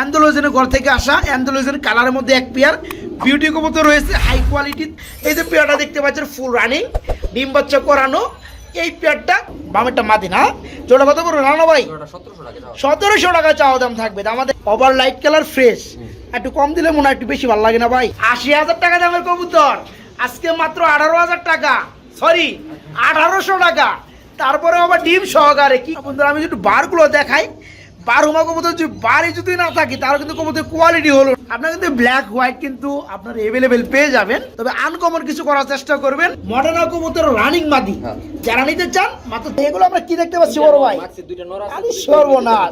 অ্যান্ডোলোজেনের ঘর থেকে আসা অ্যান্ডোলোজেন কালারের মধ্যে এক পেয়ার। বিউটি কবুতর রয়েছে হাই কোয়ালিটির এই যে পেয়ারটা দেখতে পাচ্ছেন ফুল রানিং ডিম বাচ্চা করানো এই পেয়ারটা বামেরটা মাদি না। জোড়া কত করব রানা ভাই? সতেরোশো টাকা চাওয়া। দাম থাকবে। আমাদের ওভার লাইট কালার ফ্রেশ একটু কম দিলে মনে হয় একটু বেশি ভালো লাগে না ভাই। আশি হাজার টাকা দামের কবুতর। আজকে মাত্র আঠারো হাজার টাকা। সরি আঠারোশো টাকা। তারপরে আবার ডিম সহকারে। কি বন্ধুরা আমি একটু বারগুলো দেখাই বার হুমা কবুতর যদি বারই যদি না থাকি তাহলে কিন্তু কবুতর কোয়ালিটি হলো আপনার কিন্তু ব্ল্যাক হোয়াইট কিন্তু আপনার এভেলেবেল পেয়ে যাবেন। তবে আনকমন কিছু করার চেষ্টা করবেন। মডার্ন কবুতর রানিং মাদি। যারা নিতে চান মাত্র এগুলো আমরা কি দেখতে পাচ্ছি বড় ভাই? আরে সর্বনাশ।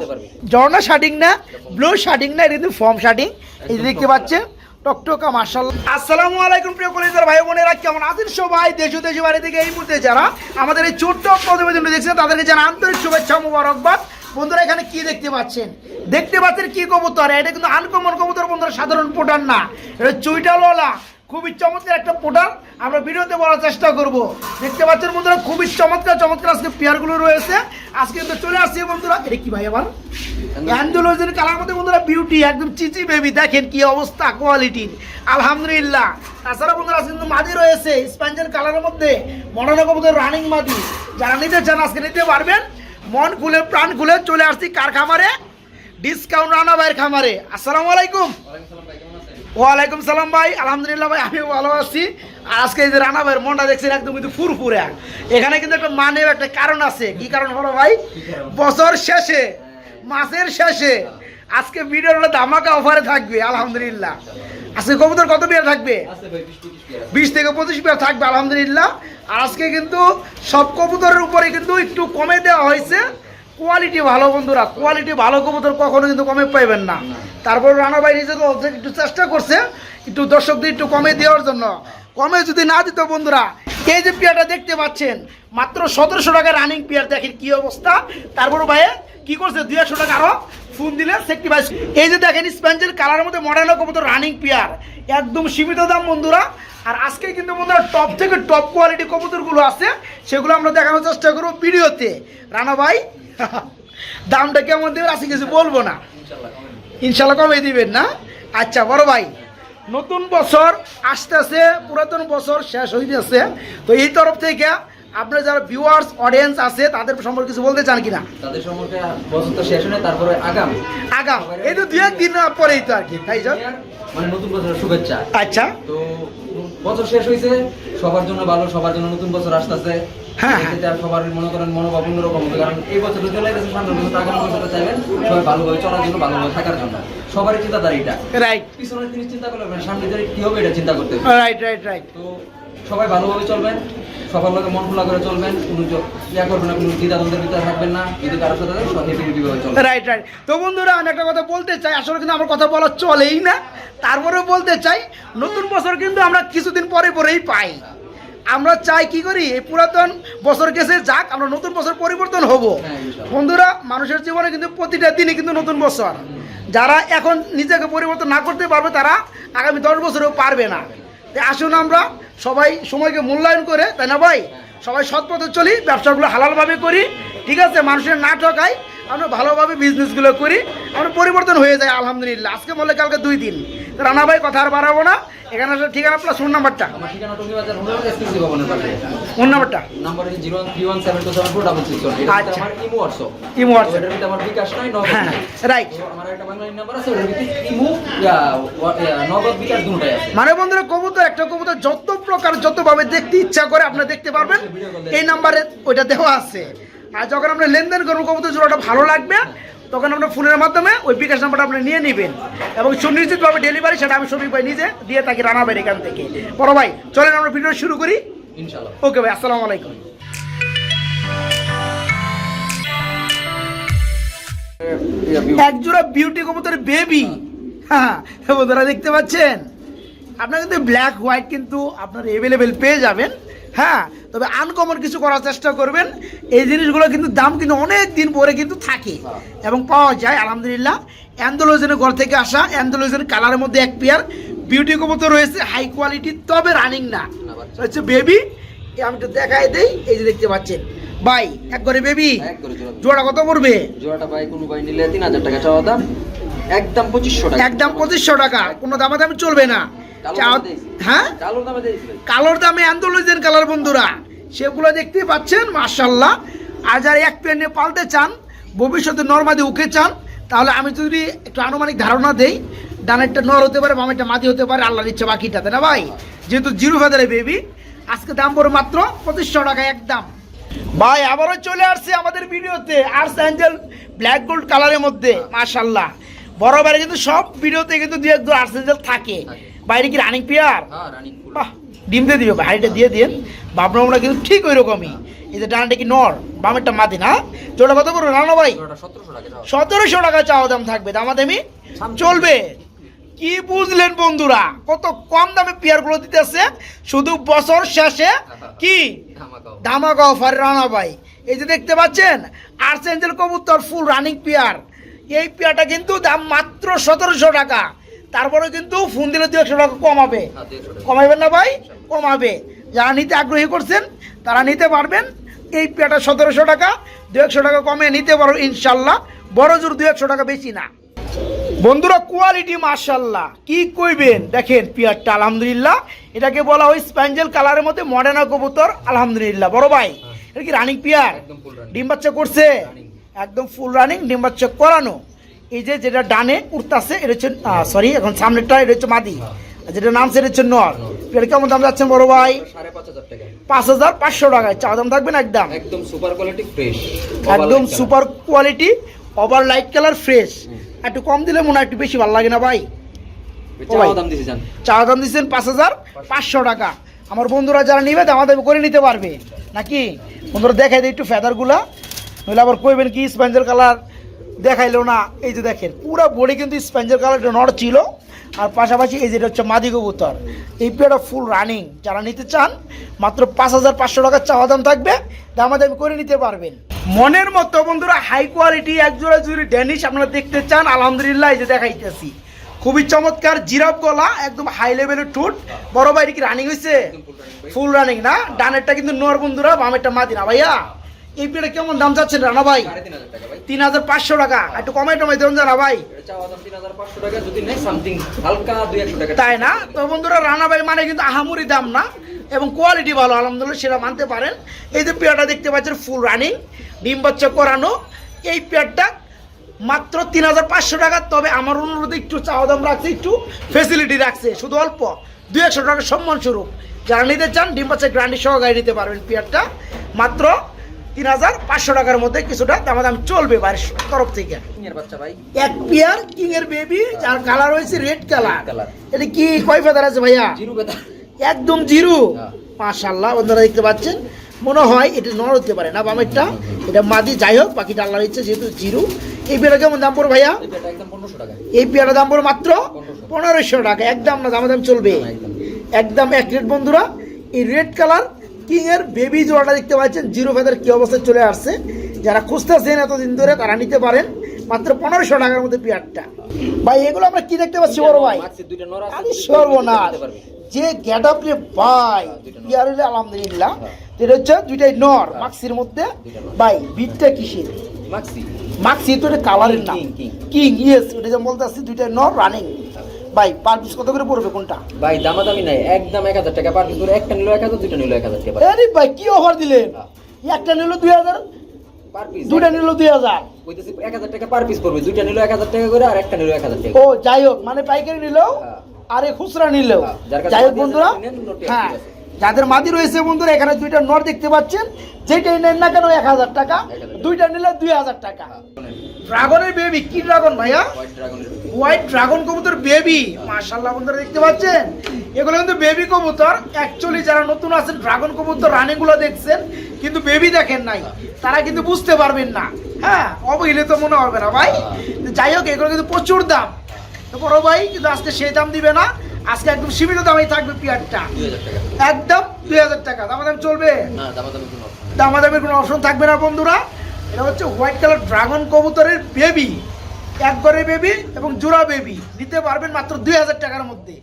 ঝর্ণা শার্টিং না ব্লু শার্টিং না এটা কিন্তু ফর্ম শার্টিং এই দেখতে পাচ্ছেন টকটকা মার্শাল আসসালামু আলাইকুম প্রিয় কলেজের ভাই বোনেরা কেমন আছেন সবাই? দেশ ও দেশের বাড়ি থেকে এই মুহূর্তে যারা আমাদের এই ছোট্ট প্রতিবেদন দেখছেন তাদেরকে জানা আন্তরিক শুভেচ্ছা মুবারকবাদ। বন্ধুরা, এখানে কি দেখতে পাচ্ছেন? দেখতে পাচ্ছেন কি কবুতর? এটা কিন্তু আনকমন কবুতর বন্ধুরা, সাধারণ পোটার না। এটা চুইটালওয়ালা, খুবই চমৎকার একটা পোটার আমরা ভিডিওতে বলার চেষ্টা করব। দেখতে পাচ্ছেন বন্ধুরা, খুবই চমৎকার চমৎকার আজকে পেয়ারগুলো রয়েছে। আজকে কিন্তু চলে আসছে বন্ধুরা, এটা কি ভাই আবার? অ্যান্ডোলজির কালার মধ্যে বন্ধুরা বিউটি একদম চিচি বেবি দেখেন কি অবস্থা কোয়ালিটির আলহামদুলিল্লাহ। তাছাড়া বন্ধুরা, আজকে কিন্তু মাদি রয়েছে, স্পঞ্জের কালারের মধ্যে মধ্যে রানিং মাদি। যারা নিতে চান, আজকে নিতে পারবেন। মন খুলে, প্রাণ খুলে চলে আসছি কার খামারে? ডিসকাউন্ট রানা ভাইয়ের খামারে। আসসালামু আলাইকুম। ওয়ালাইকুম সালাম ভাই। আলহামদুলিল্লাহ ভাই আমি ভালো আছি। আর আজকে এই যে রানা ভাইয়ের মনটা দেখছেন একদম কিন্তু ফুরফুরে। এখানে কিন্তু একটা মানে একটা কারণ আছে। কি কারণ হলো ভাই? বছর শেষে, মাসের শেষে আজকে ভিডিওটা ধামাকা অফারে থাকবে, আলহামদুলিল্লাহ। আজকে কবুতর কত বিয়ার থাকবে? বিশ থেকে পঁচিশ বিয়ার থাকবে আলহামদুলিল্লাহ। আর আজকে কিন্তু সব কবুতরের উপরে কিন্তু একটু কমে দেওয়া হয়েছে। কোয়ালিটি ভালো বন্ধুরা কোয়ালিটি ভালো কবুতর কখনো কিন্তু কমে পাইবেন না। তারপর রানা ভাই নিজেকে একটু চেষ্টা করছে একটু দর্শকদের একটু কমে দেওয়ার জন্য। কমে যদি না দিত বন্ধুরা এই যে পেয়ারটা দেখতে পাচ্ছেন মাত্র সতেরোশো টাকা রানিং পেয়ার দেখেন কি অবস্থা। তারপর ভাই কি করছে? দুই একশো টাকা আরও ফোন দিলে সেফটি ভাই এই যে দেখেন স্পেঞ্জের কালারের মধ্যে মডেল কবুতর রানিং পেয়ার একদম সীমিত দাম বন্ধুরা। আর আজকে কিন্তু বন্ধুরা টপ থেকে টপ কোয়ালিটি কবুতরগুলো আছে, সেগুলো আমরা দেখানোর চেষ্টা করব ভিডিওতে। রানা ভাই, দামটা কেমন দেবেন? আজকে কিছু বলব না। ইনশাল্লাহ কমে দিবেন না। আচ্ছা বড় ভাই, নতুন বছর আসতেছে, পুরাতন বছর শেষ হইতেছে। তো এই তরফ থেকে আপনার যারা ভিউয়ার্স অডিয়েন্স আছে তাদের সম্পর্কে কিছু বলতে চান কিনা? তাদের সম্পর্কে বছর তো শেষ হলে তারপরে আগাম। আগাম। এই তো দু একদিন পরেই তো আর কি তাই যান মানে নতুন বছরের শুভেচ্ছা। আচ্ছা। তো বছর শেষ হয়েছে সবার জন্য ভালো সবার জন্য নতুন বছর আসতেছে। হ্যাঁ। সবার মনে করেন মনোভাব অন্যরকম হবে কারণ এই বছর চলে গেছে সামনের বছর আগামী বছরটা চাইবেন সবাই ভালোভাবে চলার জন্য ভালোভাবে থাকার জন্য। সবারই চিন্তাধারা এটা। রাইট পিছনের জিনিস চিন্তা করলে সামনে কি হবে এটা চিন্তা করতে। রাইট রাইট রাইট তো সবাই ভালোভাবে চলবেন সবার লোকে মন খোলা করে চলবেন কোনো ইয়া করবেন না কোনো দ্বিধাদ্বন্দ্বের ভিতরে থাকবেন না যদি কারোর সাথে হেপি চলবেন। রাইট রাইট তো বন্ধুরা আমি একটা কথা বলতে চাই আসলে কিন্তু আমার কথা বলা চলেই না তারপরেও বলতে চাই নতুন বছর কিন্তু আমরা কিছুদিন পরে পরেই পাই। আমরা চাই কি করি এই পুরাতন বছর গেছে যাক আমরা নতুন বছর পরিবর্তন হব। হ্যাঁ, বন্ধুরা মানুষের জীবনে কিন্তু প্রতিটা দিনই কিন্তু নতুন বছর। যারা এখন নিজেকে পরিবর্তন না করতে পারবে তারা আগামী দশ বছরেও পারবে না। আসুন আমরা সবাই সময়কে মূল্যায়ন করে, তাই না ভাই? সবাই সৎ পথে চলি, ব্যবসাগুলো হালালভাবে করি, ঠিক আছে? মানুষের না ঠকাই, আমরা ভালোভাবে বিজনেসগুলো করি, আমরা পরিবর্তন হয়ে যায় আলহামদুলিল্লাহ। আজকে বলে কালকে দুই দিন। রানা ভাই কথা আর বাড়াবো না। এখানে আসলে ঠিকানা প্লাস ফোন নাম্বারটা আমার ফোন নাম্বারটা আচ্ছা। আমার আমার আমার মানে বন্ধুরা কবুতর একটা কবুতর যত প্রকার যতভাবে দেখতে ইচ্ছা করে আপনারা দেখতে পারবেন এই নাম্বারে ওইটা দেওয়া আছে। আর যখন আপনি লেনদেন করব কবুতর জোড়াটা ভালো লাগবে। তখন আপনার ফোনের মাধ্যমে ওই বিকাশ নাম্বারটা আপনি নিয়ে নেবেন। এবং সুনিশ্চিতভাবে ডেলিভারি সেটা আমি সবই ভাই নিজে দিয়ে থাকি রানা ভাইয়ের এখান থেকে। বড় ভাই চলেন আমরা ভিডিও শুরু করি। ইনশাল্লাহ ওকে ভাই আসসালামু আলাইকুম। এক জোড়া বিউটি কবুতরের বেবি হ্যাঁ বন্ধুরা দেখতে পাচ্ছেন? আপনার কিন্তু ব্ল্যাক হোয়াইট কিন্তু আপনার এভেলেবেল পেয়ে যাবেন। হ্যাঁ তবে আনকমন কিছু করার চেষ্টা করবেন। এই জিনিসগুলো কিন্তু দাম কিন্তু অনেক দিন পরে কিন্তু থাকে। এবং পাওয়া যায় আলহামদুলিল্লাহ। অ্যান্ডোলোজেনের ঘর থেকে আসা অ্যান্ডোলোজেন কালারের মধ্যে এক পেয়ার বিউটি কবুতর রয়েছে হাই কোয়ালিটি তবে রানিং না। হচ্ছে বেবি আমি একটু দেখাই দেই এই যে দেখতে পাচ্ছেন। ভাই এক করে বেবি জোড়া। কত পড়বে? জোড়াটা ভাই কোনো ভাই নিলে তিন হাজার টাকা চাওয়া দাম। একদম পঁচিশশো টাকা। একদম পঁচিশশো টাকা। কোনো দামাদামি চলবে না। হ্যাঁ? কালোর দামে অ্যান্ডোলজেন কালার বন্ধুরা সেগুলো দেখতে পাচ্ছেন মার্শাল্লাহ আর যারা এক পেনে পালতে চান ভবিষ্যতে নর্মাদি উকে চান তাহলে আমি যদি একটু আনুমানিক ধারণা দেই ডানেরটা নর হতে পারে বামেরটা মাটি হতে পারে আল্লাহর ইচ্ছা বাকিটাতে না ভাই? যেহেতু জিরো ফেদারে বেবি আজকে দাম পড়ে মাত্র পঁচিশশো টাকা একদম ভাই আবারও চলে আসছে আমাদের ভিডিওতে আর্টস অ্যাঞ্জেল ব্ল্যাক গোল্ড কালারের মধ্যে মার্শাল্লাহ বড় কিন্তু সব ভিডিওতে কিন্তু দু একজন আর্টস অ্যাঞ্জেল থাকে। বাইরে কি রানিং পেয়ার হ্যাঁ ফুল বাহ ডিম দিয়ে দিবে হাড়িটা দিয়ে দিন ভাবনা আমরা কিন্তু ঠিক ওই রকমই এই যে ডানটা কি নর বামেরটা মাদি না? জোড়া কত করব রানা ভাই? সতেরোশো টাকা চাওয়া। দাম থাকবে দামা দামি? চলবে। কি বুঝলেন বন্ধুরা কত কম দামে পেয়ারগুলো দিতেছে শুধু বছর শেষে কি। ধামাকা অফার রানা ভাই। এই যে দেখতে পাচ্ছেন আর্সেঞ্জেল কবুতর ফুল রানিং পেয়ার এই পেয়ারটা কিন্তু দাম মাত্র সতেরোশো টাকা। তারপরে কিন্তু ফোন দিলে দু একশো টাকা কমাবে। হ্যাঁ, কমাবেন না ভাই? কমাবে। যারা নিতে আগ্রহী করছেন তারা নিতে পারবেন। এই পেয়ারটা সতেরোশো টাকা দু একশো টাকা কমে নিতে পারো ইনশাল্লাহ। বড় জোর দু একশো টাকা বেশি না। বন্ধুরা কোয়ালিটি মার্শাল্লাহ কি কইবেন? দেখেন পিয়ারটা আলহামদুলিল্লাহ। এটাকে বলা হয় স্প্যাঞ্জেল কালারের মধ্যে মডার্না কবুতর আলহামদুলিল্লাহ। বড় ভাই এটা কি রানিং পিয়ার ডিম বাচ্চা করছে? একদম ফুল রানিং ডিম বাচ্চা করানো। এই যে যেটা ডানে উঠতেছে এটা হচ্ছে সরি এখন সামনেরটা এটা হচ্ছে মাদি। আর যেটা নাম সেটা হচ্ছে নর। এটা কেমন দাম যাচ্ছেন বড় ভাই? পাঁচ হাজার টাকা। পাঁচশো টাকায়। চা দাম থাকবেন একদম? একদম সুপার কোয়ালিটি ফ্রেশ একদম super quality over light colour fresh একটু কম দিলে মনে হয় একটু বেশি ভালো লাগে না ভাই। দাম চা দাম দিচ্ছেন পাঁচ হাজার পাঁচশো টাকা। আমার বন্ধুরা যারা নিবে আমাদের করে নিতে পারবে। নাকি? বন্ধুরা দেখাই দিই একটু ফেদারগুলা নইলে আবার কইবেন কি স্পেঞ্জের কালার দেখাইলো না। এই যে দেখেন পুরো বডি কিন্তু স্পেঞ্জের কালারটা নড় ছিল। আর পাশাপাশি এই যেটা হচ্ছে মাদি কবুতর। এই পেয়ারটা ফুল রানিং যারা নিতে চান মাত্র পাঁচ হাজার পাঁচশো টাকার চাওয়া দাম থাকবে। দামাদামি করে নিতে পারবেন। মনের মতো বন্ধুরা হাই কোয়ালিটি একজোড়া জুড়ি ড্যানিশ আপনারা দেখতে চান। আলহামদুলিল্লাহ এই যে দেখাইতেছি। খুবই চমৎকার জিরাফ গলা একদম হাই লেভেলের ঠোঁট। বড় ভাই কি রানিং হয়েছে ফুল রানিং না? ডানেরটা কিন্তু নোয়ার বন্ধুরা বামেরটা মাদি না ভাইয়া? এই পেটে কেমন দাম যাচ্ছেন রানা ভাই? তিন হাজার পাঁচশো টাকা। টাকা একটু কমাই টমাই দেবেন জানা ভাই। তাই না? তো বন্ধুরা রানা ভাই মানে কিন্তু আহামরি দাম না এবং কোয়ালিটি ভালো আলহামদুলিল্লাহ সেটা মানতে পারেন। এই যে পেয়ারটা দেখতে পাচ্ছেন ফুল রানিং ডিম বাচ্চা করানো এই পেয়ারটা মাত্র তিন হাজার পাঁচশো টাকা। তবে আমার অনুরোধে একটু চাওয়া দাম রাখছে একটু ফেসিলিটি রাখছে শুধু অল্প। দুই একশো টাকা সম্মান স্বরূপ যারা নিতে চান ডিম বাচ্চা গ্রান্ডি সহকারে নিতে পারবেন পেয়ারটা। মাত্র তিন হাজার পাঁচশো টাকার মধ্যে কিছুটা দাম চলবে বাড়ির তরফ থেকে। এক পেয়ার কিং এর বেবি যার কালার হয়েছে রেড কালার এটা কি কয় ফেদার আছে ভাইয়া? একদম জিরু। হ্যাঁ। মাশাল্লাহ বন্ধুরা দেখতে পাচ্ছেন। মনে হয় এটা নর হতে পারে না বামেরটা। এটা মাদি যাই হোক বাকিটা আল্লাহর ইচ্ছে যেহেতু জিরু। এই পেয়ারা কেমন দাম পড়ে ভাইয়া? এই পেয়ারা দাম পড়ে মাত্র পনেরোশো। টাকা। একদম না দাম দাম চলবে। একদম। একদম এক রেট বন্ধুরা। এই রেড কালার কিং এর বেবি জোড়াটা দেখতে পাচ্ছেন জিরো ফেদার কি অবস্থায় চলে আসছে। যারা খুঁজতেছেন এতদিন ধরে তারা নিতে পারেন। মাত্র পনেরোশো টাকার মধ্যে পেয়ারটা। ভাই এগুলো আমরা কি দেখতে পাচ্ছি বড় ভাই? দুইটা সর্বনাশ। যে গেট আপ রে ভাই হ্যাঁ। পেয়ার হলে আলহামদুলিল্লাহ। হ্যাঁ। এটা হচ্ছে দুইটাই নর হ্যাঁ। মাক্সির মধ্যে। ভাই বিটটা কিসের? মাক্সি মাক্সি তো এটা কালারের নাম. কিং ইয়েস ওটা যেমন বলতে আসছি দুইটাই নর রানিং ভাই পার পিস কত করে পড়বে কোনটা? ভাই দামাদামি নাই একদম এক হাজার টাকা পার পিস করে একটা নিলো এক হাজার দুইটা নিলো এক হাজার টাকা। আরে ভাই কি অফার দিলেন? হ্যাঁ। একটা নিলো দুই হাজার পার পিস দুইটা নিল দুই হাজার। এক হাজার টাকা পার পিস পড়বে দুইটা নিলো এক হাজার টাকা করে আর একটা নিলো এক হাজার টাকা। ও যাই হোক মানে পাইকারি নিলেও হ্যাঁ। আরে খুচরা নিলেও। হ্যাঁ, যাই হোক বন্ধুরা হ্যাঁ। যাদের মাদি রয়েছে বন্ধুরা এখানে দুইটা নট দেখতে পাচ্ছেন। যেটাই নেন না কেন এক হাজার টাকা দুইটা নিলে দুই হাজার টাকা। ড্রাগনের বেবি কি ড্রাগন ভাইয়া? হোয়াইট ড্রাগন কবুতর বেবি মাশাল্লাহ বন্ধুরা দেখতে পাচ্ছেন? এগুলো কিন্তু বেবি কবুতর। অ্যাকচুয়ালি যারা নতুন আছেন ড্রাগন কবুতর রানিগুলো দেখছেন কিন্তু বেবি দেখেন নাই। তারা কিন্তু বুঝতে পারবেন না। হ্যাঁ অবহিলে তো মনে হবে না ভাই। যাই হোক এগুলো কিন্তু প্রচুর দাম। তো বড় ভাই কিন্তু আজকে সেই দাম দিবে না। আজকে একদম সীমিত দামেই থাকবে পেয়ারটা একদম দুই হাজার টাকা। দাম দাম চলবে দামাদামি কোনো দামাদামের কোনো অপশন থাকবে না বন্ধুরা। এটা হচ্ছে হোয়াইট কালার ড্রাগন কবুতরের বেবি এক বেবি এবং জোড়া বেবি নিতে পারবেন মাত্র দুই হাজার টাকার মধ্যে।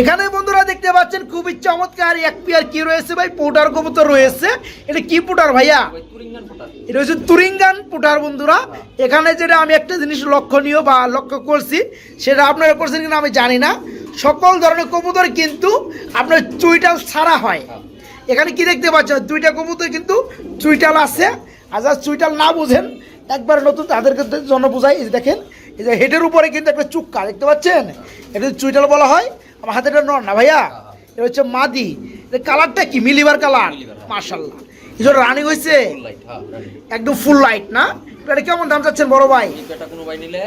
এখানে বন্ধুরা দেখতে পাচ্ছেন খুবই চমৎকার এক পেয়ার কি রয়েছে ভাই? পোটার কবুতর রয়েছে। এটা কি পোটার ভাইয়া? এটা হচ্ছে তুরিঙ্গান পুটার বন্ধুরা। এখানে যেটা আমি একটা জিনিস লক্ষণীয় বা লক্ষ্য করছি সেটা আপনারা করছেন কিনা আমি জানি না। সকল ধরনের কবুতর কিন্তু আপনার চুইটাল ছাড়া হয়। এখানে কি দেখতে পাচ্ছেন দুইটা কবুতর কিন্তু চুইটাল আছে। আর যারা চুইটাল না বুঝেন একবার নতুন তাদেরকে জন্য বোঝাই। এই যে দেখেন এই যে হেডের উপরে কিন্তু একটা চুক্কা দেখতে পাচ্ছেন? এটা চুইটাল বলা হয় আমার হাতে এটা নর না ভাইয়া। এটা হচ্ছে মাদি। কালারটা কি? মিলিবার কালার। হ্যাঁ। মার্শাল্লাহ এই রানিং হয়েছে ফুল লাইট হ্যাঁ একদম ফুল লাইট না? এটা কেমন দাম চাচ্ছেন বড় ভাই? এটা কোনো ভাই নিলে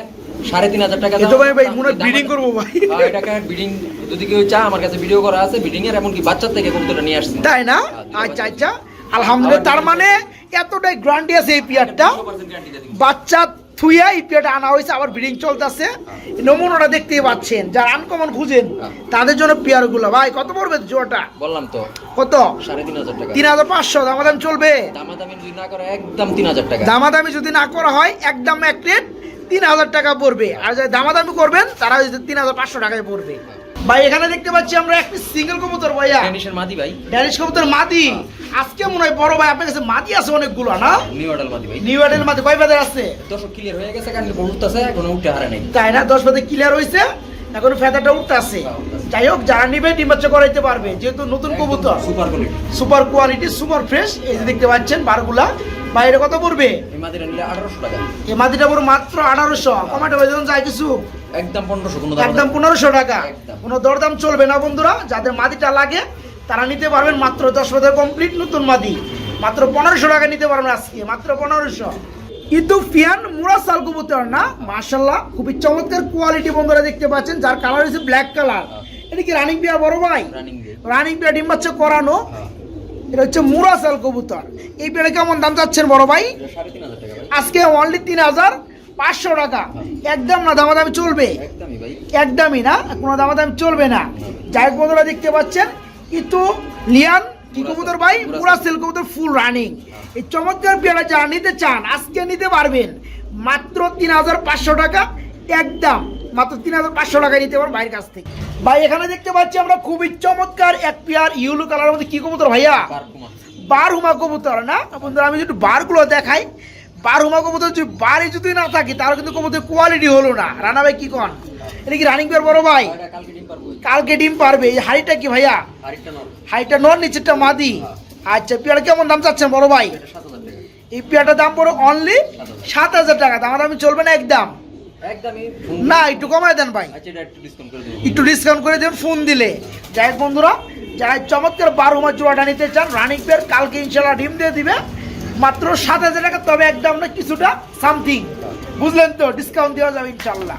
সাড়ে তিন হাজার টাকা ভাই ভাই মনে হয় দাম- ব্রিডিং করব ভাই। হ্যাঁ, এটাকে ব্রিডিং যদি কেউ চা আমার কাছে ভিডিও করা আছে ব্রিডিং এর এমনকি বাচ্চার থেকে কবুতরটা নিয়ে আসছে। তাই না? আচ্ছা আচ্ছা। আলহামদুলিল্লাহ তার মানে এতটাই গ্রান্টি আছে এই পিয়ারটা 100% guarantee দিয়ে দিচ্ছি। বাচ্চা থুইয়া এই পিয়ারটা আনা হয়েছে আবার ব্রিডিং চলতেছে। নমুনাটা দেখতে পাচ্ছেন যারা আনকমন খুঁজেন হ্যাঁ। তাদের জন্য পিয়ারগুলো। ভাই কত পড়বে জোয়াটা বললাম তো কত? সাড়ে তিন হাজার টাকা। তিন হাজার পাঁচশো দামাদাম চলবে? দামাদামি যদি না করে একদম তিন হাজার টাকা। দামাদামি যদি না করা হয় একদম এক প্লেট তিন হাজার টাকা পড়বে। আর যারা দামাদামি করবেন তারা তিন হাজার পাঁচশো টাকায় পড়বে। ভাই এখানে দেখতে পাচ্ছি আমরা একটি সিঙ্গেল কবুতর ভাইয়া। টেনিসের মাদি ভাই। ড্যানিশ কবুতর মাদি। আজকে মনে হয় বড় ভাই আপনার কাছে মাদি আছে অনেকগুলো না? নিউ অর্ডার মাদি ভাই। নিউ এডের মাদি কয় ফেদার আছে? দর্শক ক্লিয়ার হয়ে গেছে কারণ উঠতেছে কোনো উঠতে হারে নাই। তাই না? দশ ফেদার ক্লিয়ার হয়েছে এখন ফেদারটা উঠতে আছে। যাই হোক যারা নিবে ডিম্বাচ্চা করাইতে পারবে। যেহেতু নতুন কবুতর। Super quality super quality super fresh এই যে দেখতে পাচ্ছেন বারগুলা। বাইরে কত পড়বে? এই মাদিটা নিলে আঠারোশো টাকা। এই মাদিটা পড়বে মাত্র আঠারোশো। কমাটো বেতন যায় কিছু একদম পনেরোশো একদম পনেরোশো টাকা। কোনো দরদাম চলবে না বন্ধুরা যাদের মাদিটা লাগে তারা নিতে পারবেন মাত্র দশ হাজার কমপ্লিট নতুন মাদি। মাত্র পনেরোশো টাকা নিতে পারবেন আজকে মাত্র পনেরোশো। কিন্তু ফিয়ান মুরা সাল কবুতর না? মার্শাল্লাহ খুবই চমৎকার কোয়ালিটি বন্ধুরা দেখতে পাচ্ছেন যার কালার হচ্ছে ব্ল্যাক কালার এটা কি রানিং পেয়ার বড় ভাই? রানিং পেয়ার ডিম বাচ্চা করানো। হ্যাঁ। এটা হচ্ছে মুরা সাল কবুতর। এই পেয়ারে কেমন দাম চাচ্ছেন বড় ভাই? আজকে অনলি তিন হাজার। পাঁচশো টাকা। একদম না দামাদামি চলবে? একদমই না কোনো দামাদামি চলবে না। যাই হোক বন্ধুরা দেখতে পাচ্ছেন কিন্তু লিয়ান কি কবুতর ভাই? পুরা সেল। কবুতর ফুল রানিং এই চমৎকার পেয়ারা যারা নিতে চান আজকে নিতে পারবেন। মাত্র তিন হাজার পাঁচশো টাকা একদম মাত্র তিন হাজার পাঁচশো টাকা নিতে পারবেন ভাইয়ের কাছ থেকে। ভাই এখানে দেখতে পাচ্ছি আমরা খুবই চমৎকার এক পেয়ার ইউলো কালারের মধ্যে কি কবুতর ভাইয়া? বার হুমা কবুতর না? বন্ধুরা আমি যদি বারগুলো দেখাই বার হুমা কবুতর যদি বারই যদি না থাকে তার কিন্তু কবুতর কোয়ালিটি হলো না। রানা ভাই কি কন? এটা কি রানিং পেয়ার বড় ভাই? কালকে ডিম পারব। এই হাড়িটা কি ভাইয়া? হাড়িটা নর। নিচেরটা মাদি? আচ্ছা পেয়ারা কেমন দাম চাচ্ছেন বড় ভাই? এই পেয়ারটার দাম পড়ো অনলি সাত হাজার টাকা। দাম আমি চলবে না একদম? না একটু কমায় দেন ভাই। আচ্ছা একটু ডিসকাউন্ট করে দেবেন ফোন দিলে। যাই বন্ধুরা যারা চমৎকার বারো মাস জোড়াটা নিতে চান। রানিং পেয়ার কালকে ইনশাল্লাহ ডিম দিয়ে দিবে। মাত্র সাত হাজার টাকা তবে একদম না কিছুটা সামথিং বুঝলেন তো ডিসকাউন্ট দেওয়া যাবে ইনশাল্লাহ।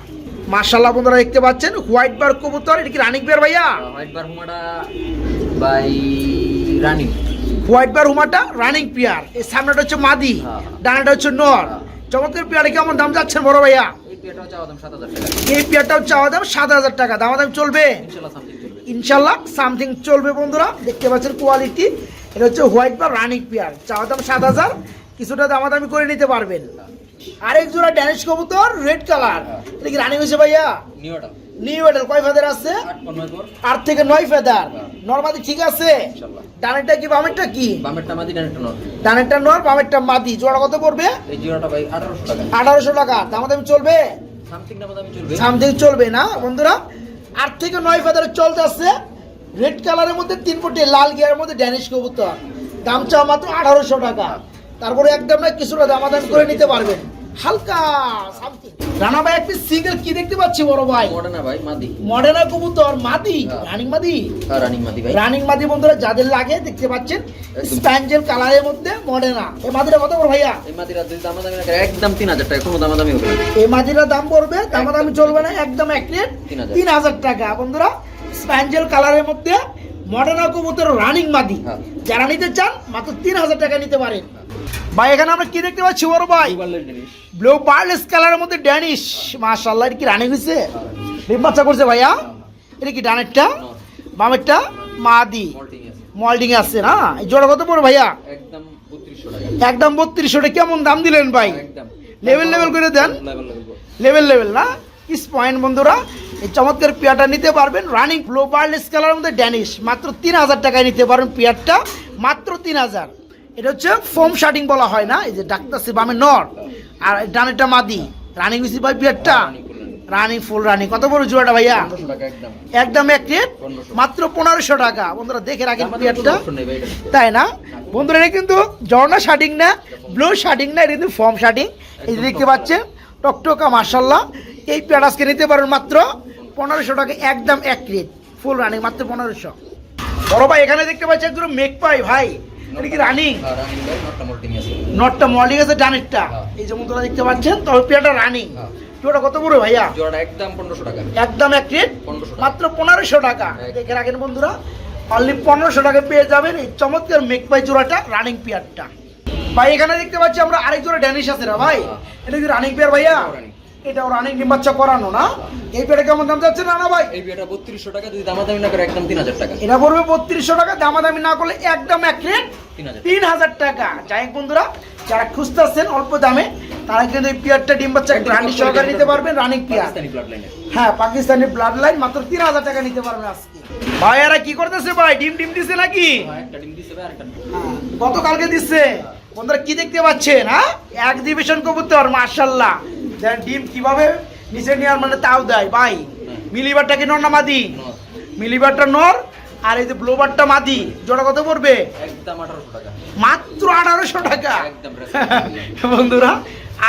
মার্শাল্লাহ বন্ধুরা দেখতে পাচ্ছেন হোয়াইট বার কবুতর এটা কি রানিং পেয়ার ভাইয়া? হোয়াইট বার হুমাটা বাই রানিং হোয়াইট বার হুমাটা রানিং পেয়ার এই সামনেটা হচ্ছে মাদি হ্যাঁ। ডানাটা হচ্ছে নর। চমৎকার পেয়ারে কেমন দাম যাচ্ছেন বড় ভাইয়া? এই পেটাও চাওয়া দাম সাত হাজার টাকা। এই পেয়ারটাও চাওয়া দাম সাত হাজার টাকা। দাম দাম চলবে? ইনশাল্লাহ সামথিং চলবে। ইনশাল্লাহ সামথিং চলবে বন্ধুরা। দেখতে পাচ্ছেন কোয়ালিটি এটা হচ্ছে হোয়াইট বা রানিং পেয়ার। চাওয়া দাম সাত হাজার কিছুটা দামাদামি করে নিতে পারবেন। আরেক জোড়া ড্যানিশ কবুতর রেড কালার। এটা কি রানিং হয়েছে ভাইয়া? নিউ এডেল কয় ফেদার আছে? আট থেকে নয় ফেদার ঠিক আছে? ডানেরটা কি বামেরটা কি? বামেরটা মাদি ডানেরটা নর। ডানেরটা নর বামেরটা মাদি। জোড়া কত পড়বে? এই ভাই টাকা। আঠারোশো টাকা। দামাদামি চলবে? সামথিং চলবে। সামথিং চলবে না বন্ধুরা? আট থেকে নয় ফেদারে চলতে আসছে রেড কালারের মধ্যে তিন ফুটে লাল গিয়ারের মধ্যে ড্যানিশ কবুতর। দাম চাওয়া মাত্র আঠারোশো টাকা। তারপরে একদম না কিছুটা দামাদাম করে নিতে পারবেন। হালকা রানা ভাই একটি সিঙ্গেল কি দেখতে পাচ্ছি বড় ভাই? মডার্না ভাই মাদি। মডেনা কবুতর মাদি। হ্যাঁ। রানিং মাদি? রানিং মাদি ভাই। রানিং মাদি বন্ধুরা যাদের লাগে দেখতে পাচ্ছেন স্প্যাঞ্জেল কালারের মধ্যে মডেনা। এই মাদিটা কত বড় ভাইয়া? এই মাদিরা যদি দাম দামি একদম তিন হাজার টাকা কোনো দাম দামি হবে এই মাটিটার দাম পড়বে দামাদামি চলবে না একদম এক রেট। তিন হাজার। তিন হাজার টাকা বন্ধুরা। স্প্যাঞ্জেল কালারের মধ্যে মডার্না কবুতর রানিং মাদি। হ্যাঁ। যারা নিতে চান মাত্র তিন হাজার টাকা নিতে পারেন। ভাই এখানে আমরা কি দেখতে পাচ্ছি বড় ভাই? ব্লু পার্লেস কালারের মধ্যে ড্যানিশ মাশাআল্লাহ এটা কি রানিং হয়েছে ডিম বাচ্চা করছে ভাইয়া। এটা কি ডানেরটা? বামেরটা? মাদি। মল্ডিং আছে। না? এই জোড়া কত পড়ে ভাইয়া? একদম বত্রিশশো টাকা। একদম বত্রিশশো কেমন দাম দিলেন ভাই? লেভেল লেভেল করে দেন। লেভেল লেভেল লেভেল লেভেল না? ইস পয়েন্ট বন্ধুরা। এই চমৎকার পেয়ারটা নিতে পারবেন। রানিং গ্লোবার্লেস কালারের মধ্যে ড্যানিশ মাত্র তিন হাজার টাকায় নিতে পারবেন পেয়ারটা। মাত্র তিন হাজার। এটা হচ্ছে ফোম শার্টিং বলা হয় না এই যে ডাক্তার বামে নর। আর ডানেরটা মাদি। রানিং বেশি ভাই পেয়ারটা। রানিং ফুল রানিং কত বড় জোড়াটা ভাইয়া? একদম। এক রেট মাত্র পনেরোশো টাকা। বন্ধুরা দেখে রাখেন পেয়ারটা। তাই না? বন্ধুরা এটা কিন্তু ঝর্ণা শার্টিং না ব্লু শার্টিং না এটা কিন্তু ফর্ম শার্টিং এই দেখতে পাচ্ছেন টকটকা মার্শাল্লাহ এই পেয়ার আজকে নিতে পারেন মাত্র পনেরোশো টাকা একদম এক রেট ফুল রানিং মাত্র পনেরোশো। বড় ভাই এখানে দেখতে পাচ্ছি একদম মেক পাই ভাই। এটা কি রানিং হ্যাঁ, নটটা মোল্টিং আছে। ডানেরটা। হ্যাঁ। এই যে বন্ধুরা দেখতে পাচ্ছেন তবে পেয়ারটা রানিং হ্যাঁ। কত বড় ভাইয়া? জোড়াটা একদম পনেরোশো টাকা। একদম এক রেট 1500 মাত্র পনেরোশো টাকা। দেখে রাখেন বন্ধুরা অনলি পনেরোশো টাকা পেয়ে যাবেন এই চমৎকার মেক পাই জোড়াটা রানিং পেয়ারটা। ভাই এখানে দেখতে পাচ্ছি আমরা আরেক জোড়া ড্যানিশ আছে না ভাই। এটা কি রানিং পেয়ার ভাইয়া? এটাও। এটাও রানিং ডিম বাচ্চা করানো না? এই পেয়ারে কেমন দাম যাচ্ছে না না ভাই? এই বত্রিশশো টাকা যদি দামাদামি না করে একদম তিন হাজার টাকা। এটা পড়বে বত্রিশশো টাকা দামাদামি না করলে একদম এক রেট তিন হাজার টাকা। যাই বন্ধুরা যারা খুঁজতেছেন অল্প দামে তারা কিন্তু এই পেয়ারটা ডিম বাচ্চা সহকারে নিতে পারবেন রানিং পেয়ার। হ্যাঁ পাকিস্তানি ব্লাড লাইন মাত্র তিন হাজার টাকা নিতে পারবেন আজকে। ভাই এরা কি করতেছে ভাই? ডিম ডিম দিছে নাকি? আরেকটা হ্যাঁ, গতকালকে দিচ্ছে বন্ধুরা কি দেখতে পাচ্ছেন হ্যাঁ? এক ডিভিশন কবুতর মার্শাল্লাহ দেন ডিম কীভাবে? নিচে নেওয়ার মানে তাও দেয়। ভাই মিলিবারটা কি নর না মাদি? মিলিবারটা নর আর এই যে ব্লোবারটা মাদি জোড়া কত পড়বে? একদম আঠারোশো টাকা। মাত্র আঠারোশো টাকা। বন্ধুরা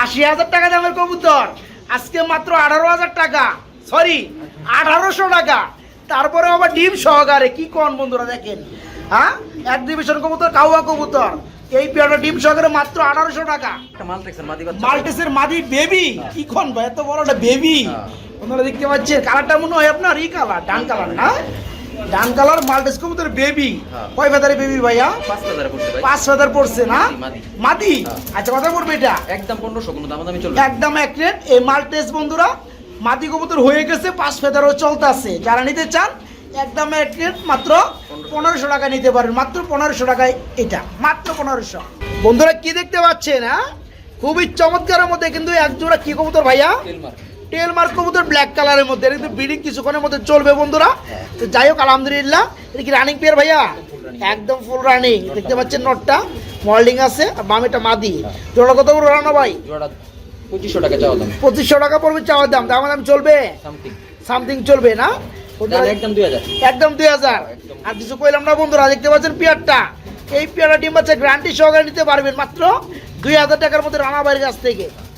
আশি হাজার টাকা দামের কবুতর। আজকে মাত্র আঠারো হাজার টাকা। সরি আঠারোশো টাকা। তারপরে আবার ডিম সহকারে কি কন বন্ধুরা দেখেন? হ্যাঁ? এক ডিভিশন কবুতর কাউয়া কবুতর। এই পেয়ারটা ডিম সহকারে মাত্র আঠারোশো টাকা। মাল্টেসের মাদি বেবি? কি কোন ভাই এত বড় একটা বেবি? হ্যাঁ। আপনারা দেখতে পাচ্ছেন কালারটা মনে হয় আপনার ই কালার ডান কালার না? ডান কালার মাল্টেস কবুতর বেবি। হ্যাঁ। কয় ফেদারে বেবি ভাইয়া? পাঁচ ফেদার পড়ছে না? মাদি, হ্যাঁ। আচ্ছা কথা পড়বে এটা। একদম পনেরোশো কোনো দামাদামি চলবে একদম এক রেট। এই মাল্টেস বন্ধুরা মাদি কবুতর হয়ে গেছে পাঁচ ফেদারও চলতেছে যারা নিতে চান একদম মাত্র পনেরোশো টাকা নিতে পারেন। মাত্র পনেরোশো টাকায় এটা। মাত্র পনেরোশো। বন্ধুরা কি দেখতে পাচ্ছেন হ্যাঁ? খুবই চমৎকারের মধ্যে কিন্তু এক জোড়া কি কবুতর ভাইয়া? তেল মার টেল মার্ক কবুতর ব্ল্যাক কালারের মধ্যে। এটা কিন্তু ব্রিডিং কিছুক্ষণের মধ্যে চলবে বন্ধুরা। তো যাই হোক আলহামদুলিল্লাহ। এটা কি রানিং পেয়ার ভাইয়া? একদম ফুল রানিং দেখতে পাচ্ছেন নটটা মল্ডিং আছে আর বামেটা মাদি। জোড়া কত বড় রানা ভাই? পঁচিশশো টাকা চাওয়া দাম। পঁচিশশো টাকা পড়বে চাওয়ার দাম। দাম দাম চলবে? সামথিং সামথিং চলবে না? একদম দুই হাজার। একদম দুই হাজার। আর কিছু কইলাম না বন্ধুরা দেখতে পাচ্ছেন পেয়ারটা? এই পেয়ারটা ডিম বাচ্চা গ্যারান্টি সহকারে নিতে পারবেন মাত্র দুই হাজার টাকার মধ্যে রানা বাড়ির কাছ থেকে।